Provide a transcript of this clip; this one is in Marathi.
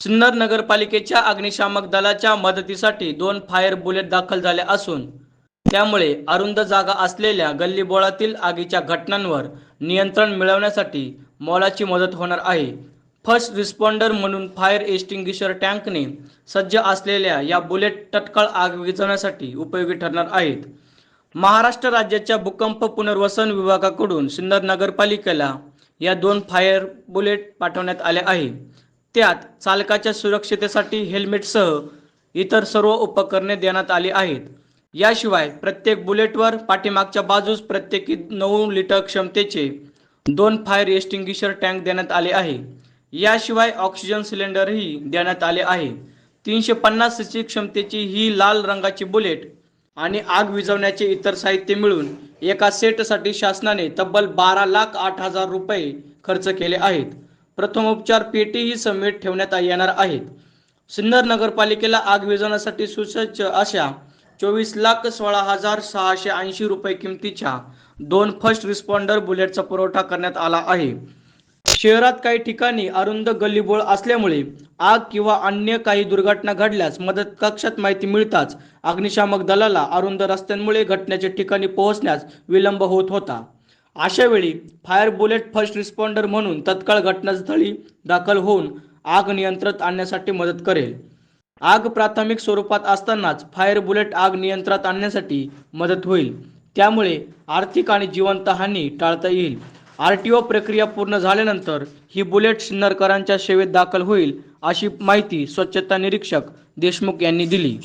सिन्नर नगरपालिकेच्या अग्निशामक दलाच्या मदतीसाठी दोन फायर बुलेट दाखल झाले असून त्यामुळे अरुंद जागा असलेल्या गल्लीबोळातील आगीच्या घटनांवर नियंत्रण मिळवण्यासाठी मोलाची मदत होणार आहे. फर्स्ट रिस्पॉन्डर म्हणून फायर एक्स्टिंग्विशर टँकने सज्ज असलेल्या या बुलेट तत्काळ आग विझवण्यासाठी उपयोगी ठरणार आहेत. महाराष्ट्र राज्याच्या भूकंप पुनर्वसन विभागाकडून सिन्नर नगरपालिकेला या दोन फायर बुलेट पाठवण्यात आले आहे. त्यात चालकाच्या सुरक्षितेसाठी हेल्मेटसह इतर सर्व उपकरणे देण्यात आली आहेत. याशिवाय प्रत्येक बुलेटवर पाठीमागच्या बाजूस प्रत्येकी नऊ लिटर क्षमतेचे दोन फायर एक्स्टिंग्विशर टँक देण्यात आले आहे. याशिवाय ऑक्सिजन सिलेंडरही देण्यात आले आहे. तीनशे पन्नास सीची क्षमतेची ही लाल रंगाची बुलेट आणि आग विझवण्याचे इतर साहित्य मिळून एका सेटसाठी शासनाने तब्बल बारा लाख आठ हजार रुपये खर्च केले आहेत. प्रथमोपचार पेटीही समेट ठेवण्यात येणार आहेत. सिन्नर नगरपालिकेला आग विझवण्यासाठी सुसज्ज अशा चोवीस लाख सोळा हजार सहाशे ऐंशी रुपये किमतीच्या दोन फर्स्ट रिस्पॉन्डर बुलेटचा पुरवठा करण्यात आला आहे. शहरात काही ठिकाणी अरुंद गल्लीबोळ असल्यामुळे आग किंवा अन्य काही दुर्घटना घडल्यास मदत कक्षात माहिती मिळताच अग्निशामक दलाला अरुंद रस्त्यांमुळे घटनेच्या ठिकाणी पोहोचण्यास विलंब होत होता. अशा वेळी फायर बुलेट फर्स्ट रिस्पॉन्डर म्हणून तत्काळ घटनास्थळी दाखल होऊन आग नियंत्रणात आणण्यासाठी मदत करेल. आग प्राथमिक स्वरूपात असतानाच फायर बुलेट आग नियंत्रणात आणण्यासाठी मदत होईल. त्यामुळे आर्थिक आणि जिवंत हानी टाळता येईल. आर टी ओ प्रक्रिया पूर्ण झाल्यानंतर ही बुलेट सिन्नरकरांच्या सेवेत दाखल होईल अशी माहिती स्वच्छता निरीक्षक देशमुख यांनी दिली.